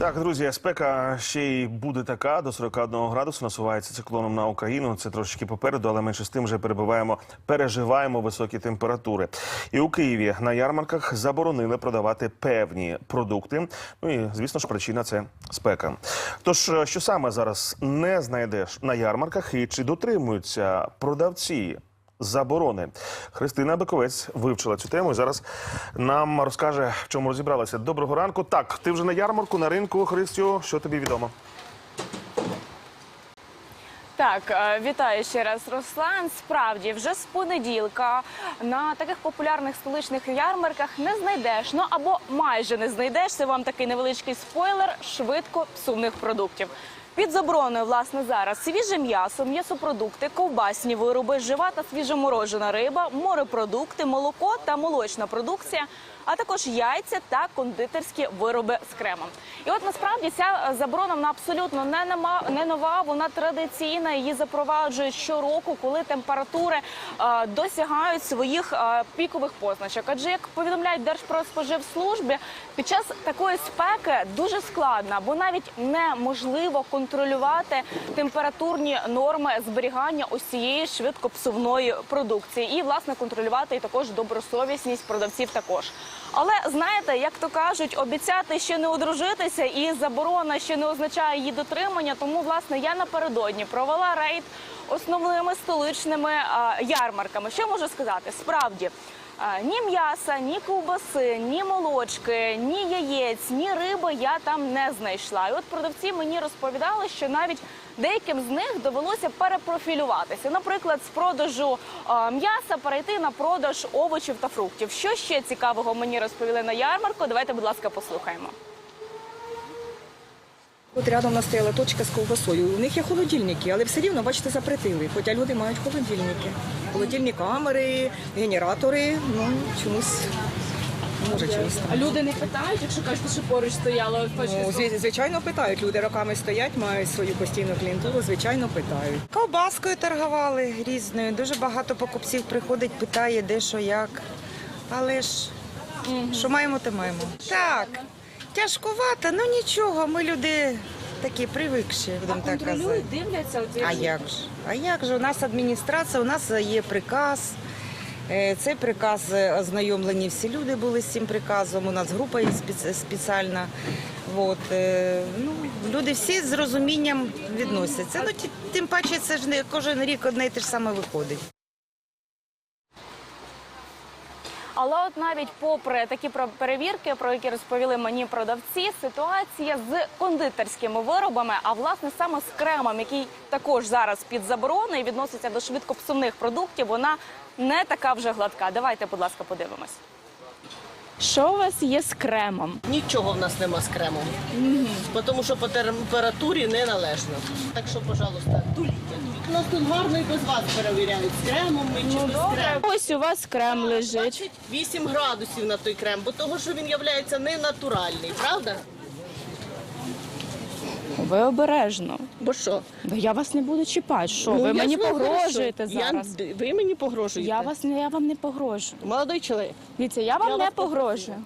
Так, друзі, спека ще й буде така до 41 градусу. Насувається циклоном на Україну. Це трошечки попереду, але менше з тим вже перебуваємо, переживаємо високі температури. І у Києві на ярмарках заборонили продавати певні продукти. Ну і звісно ж, причина це спека. Тож, е, що саме зараз не знайдеш на ярмарках, і чи дотримуються продавці? Заборони Христина Биковець вивчила цю тему і зараз нам розкаже, в чому розібралася. Доброго ранку. Так, ти вже на ярмарку, на ринку, Христю. Що тобі відомо? Так, е, вітаю ще раз, Руслан. Справді, вже з понеділка на таких популярних столичних ярмарках не знайдеш, ну або майже не знайдеш. Це вам такий невеличкий спойлер швидко псувних продуктів. Під забороною, власне, зараз свіже м'ясо, м'ясопродукти, ковбасні вироби, жива та свіжоморожена риба, морепродукти, молоко та молочна продукція, а також яйця та кондитерські вироби з кремом. І от насправді ця е, заборона вона абсолютно не нема- не нова, вона традиційна. Її запроваджують щороку, коли температури е, досягають своїх е, пікових позначок. Адже як повідомляють Держпродспоживслужбі, під час такої спеки дуже складно, бо навіть неможливо контролювати температурні норми зберігання ось цієї швидкопсувної продукції, і власне контролювати і також добросовісність продавців також. Але знаєте, як то кажуть, обіцяти ще не одружитися, і заборона ще не означає її дотримання. Тому власне я напередодні провела рейд основними столичними ярмарками. Що можу сказати? Справді. Ні м'яса, ні ковбаси, ні молочки, ні яєць, ні риби я там не знайшла. І от продавці мені розповідали, що навіть деяким з них довелося перепрофілюватися. Наприклад, з продажу а, м'яса перейти на продаж овочів та фруктів. Що ще цікавого мені розповіли на ярмарку? Давайте, будь ласка, послухаємо. От рядом у нас стояла точка з ковбасою. У них є холодильники, але все рівно, бачите, запретили. Хоча люди мають холодильники. Холодильні камери, генератори, ну чомусь, може А люди не питають, якщо кажете, що поруч стояло Ну, зві- звичайно, питають. Люди роками стоять, мають свою постійну клієнтуру, звичайно, питають. Ковбаскою торгували різною. Дуже багато покупців приходить, питає, де що як. Але ж що маємо, то маємо. Так, тяжкувато, ну нічого, ми люди такі привикші, будемо так казати. контролюють, дивляться. От, А як ж? А як же? У нас адміністрація, у нас є приказ. Е, Цей приказ е, ознайомлені всі люди були з цим приказом. У нас група є спеціальна. От, е, ну, люди всі з розумінням відносяться. Ну, тим паче, це ж не кожен рік одне і те ж саме виходить. Але от навіть попри такі перевірки, про які розповіли мені продавці, ситуація з кондитерськими виробами, а власне саме з кремом, який також зараз під забороною відноситься до швидкопсувних продуктів, вона не така вже гладка. Давайте, будь ласка, подивимось. Що у вас є з кремом? Нічого в нас нема з кремом, тому що по температурі не належно. Так що, пожалуйста, дуліть. У нас тут гарно і без вас перевіряють з кремом ми чи без крему. Ось у вас крем лежить. 28 градусів на той крем, бо того, що він є не натуральний, правда? Ви обережно. Бо що? Бо я вас не буду чіпати. Що Ну, ви я мені ж вам погрожуєте хорошо. зараз? Я, ви мені погрожуєте? Я вас не я вам не погрожую. Молодий чоловік. Дивіться, я вам Я не вас погрожую.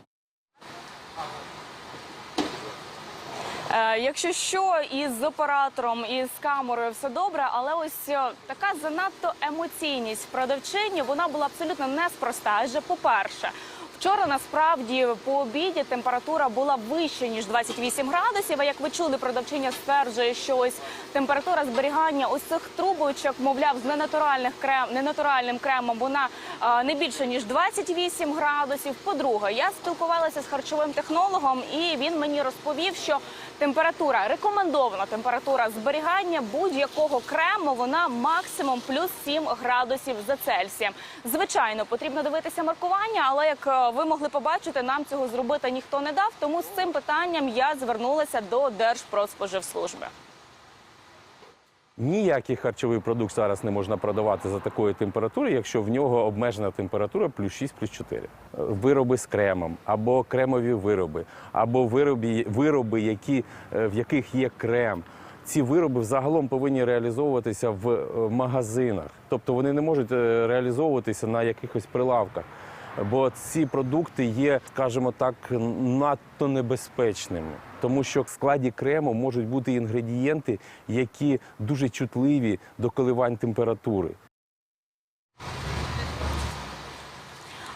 Е, якщо що, із оператором і з камерою все добре, але ось е, така занадто емоційність в продавчині вона була абсолютно неспроста. Адже, по-перше, вчора насправді по обіді температура була вища ніж 28 градусів. А як ви чули, продавчиня стверджує, що ось температура зберігання ось цих трубочок, мовляв, з ненатуральних крем, ненатуральним кремом вона е, не більше ніж 28 градусів. По-друге, я спілкувалася з харчовим технологом, і він мені розповів, що температура рекомендована температура зберігання будь-якого крему вона максимум плюс 7 градусів за Цельсієм. Звичайно, потрібно дивитися маркування, але як ви могли побачити, нам цього зробити ніхто не дав. Тому з цим питанням я звернулася до Держпродспоживслужби. Ніякий харчовий продукт зараз не можна продавати за такої температури, якщо в нього обмежена температура плюс 6, плюс 4. Вироби з кремом, або кремові вироби, або вироби, вироби які, е, в яких є крем. Ці вироби взагалом повинні реалізовуватися в е, магазинах, тобто вони не можуть е, реалізовуватися на якихось прилавках. Бо ці продукти є, скажімо так, надто небезпечними, тому що в складі крему можуть бути інгредієнти, які дуже чутливі до коливань температури.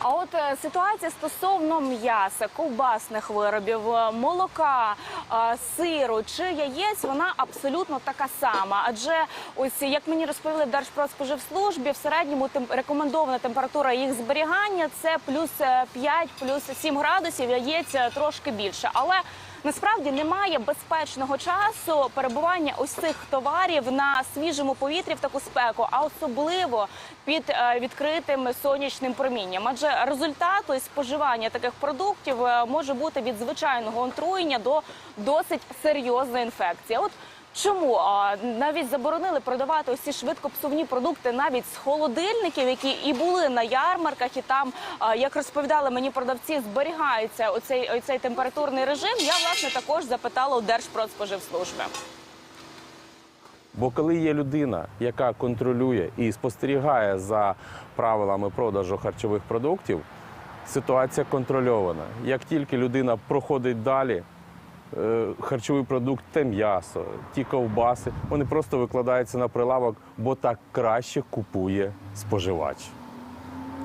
А от е, ситуація стосовно м'яса, ковбасних виробів, е, молока, е, сиру чи яєць, вона абсолютно така сама. Адже ось як мені розповіли в Держпродспоживслужбі, в середньому тем- рекомендована температура їх зберігання це плюс е, 5, плюс 7 градусів, яєць трошки більше. Але Насправді немає безпечного часу перебування ось цих товарів на свіжому повітрі в таку спеку, а особливо під е, відкритим сонячним промінням. Адже результату ось споживання таких продуктів е, може бути від звичайного отруєння до досить серйозної інфекції. От Чому а, навіть заборонили продавати ці швидкопсувні продукти навіть з холодильників, які і були на ярмарках, і там, як розповідали мені продавці, зберігається оцей, оцей температурний режим. Я власне також запитала у Держпродспоживслужби. Бо коли є людина, яка контролює і спостерігає за правилами продажу харчових продуктів, ситуація контрольована. Як тільки людина проходить далі, харчовий продукт, те м'ясо, ті ковбаси, вони просто викладаються на прилавок, бо так краще купує споживач.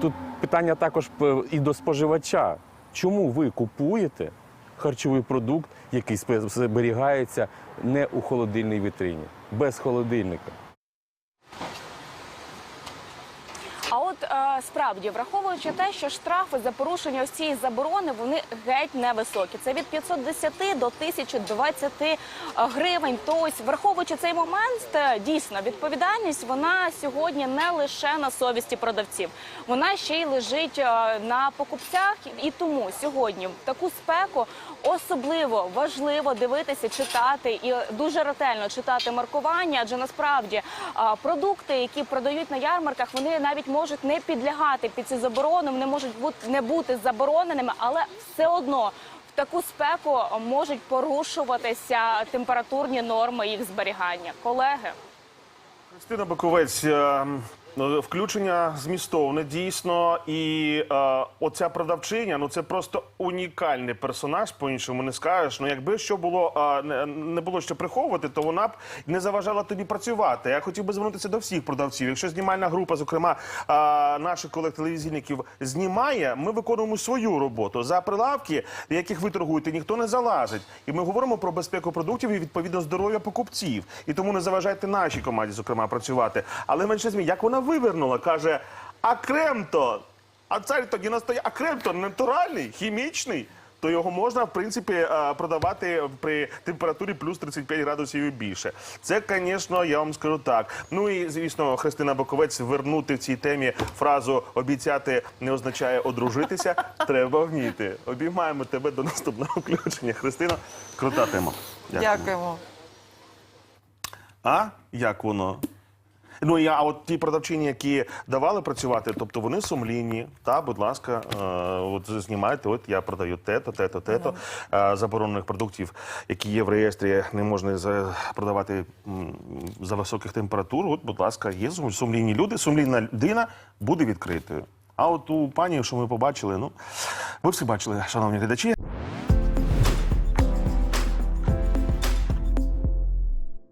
Тут питання також і до споживача. Чому ви купуєте харчовий продукт, який зберігається не у холодильній вітрині, без холодильника? А от е, справді, враховуючи те, що штрафи за порушення ось цієї заборони вони геть невисокі. Це від 510 до 1020 гривень. То ось, враховуючи цей момент, е, дійсно відповідальність вона сьогодні не лише на совісті продавців, вона ще й лежить е, на покупцях. І тому сьогодні таку спеку особливо важливо дивитися, читати і дуже ретельно читати маркування, адже насправді продукти, які продають на ярмарках, вони навіть можуть не підлягати під цю заборону, вони можуть бути не бути забороненими, але все одно. В таку спеку можуть порушуватися температурні норми їх зберігання. Колеги. Христина Баковець, е, ну, включення змістовне дійсно, і е, оця продавчиня, ну це просто унікальний персонаж. По іншому не скажеш. Ну, якби що було е, не було що приховувати, то вона б не заважала тобі працювати. Я хотів би звернутися до всіх продавців. Якщо знімальна група, зокрема е, наших колег телевізійників, знімає, ми виконуємо свою роботу. За прилавки, яких ви торгуєте, ніхто не залазить. І ми говоримо про безпеку продуктів і відповідно здоров'я покупців. І тому не заважайте нашій команді, зокрема, працювати. Але менше змі, як вона вивернула, каже: а крем то, а цар тоді настоя, а крем то натуральний, хімічний. То його можна в принципі е, продавати при температурі плюс 35 градусів і більше. Це, звісно, я вам скажу так. Ну і звісно, Христина Боковець вернути в цій темі фразу обіцяти не означає одружитися. Треба вміти. Обіймаємо тебе до наступного включення. Христина, крута тема. Дякую. Дякуємо. А як воно? Ну і а от ті продавчині, які давали працювати, тобто вони сумлінні. Та, будь ласка, е, от знімайте. От я продаю те-то, те-то, те-то. Е, заборонених продуктів, які є в реєстрі, не можна за, продавати м, за високих температур. От, будь ласка, є сум- сумлінні люди, сумлінна людина буде відкритою. А от у пані, що ми побачили, ну ви всі бачили, шановні глядачі.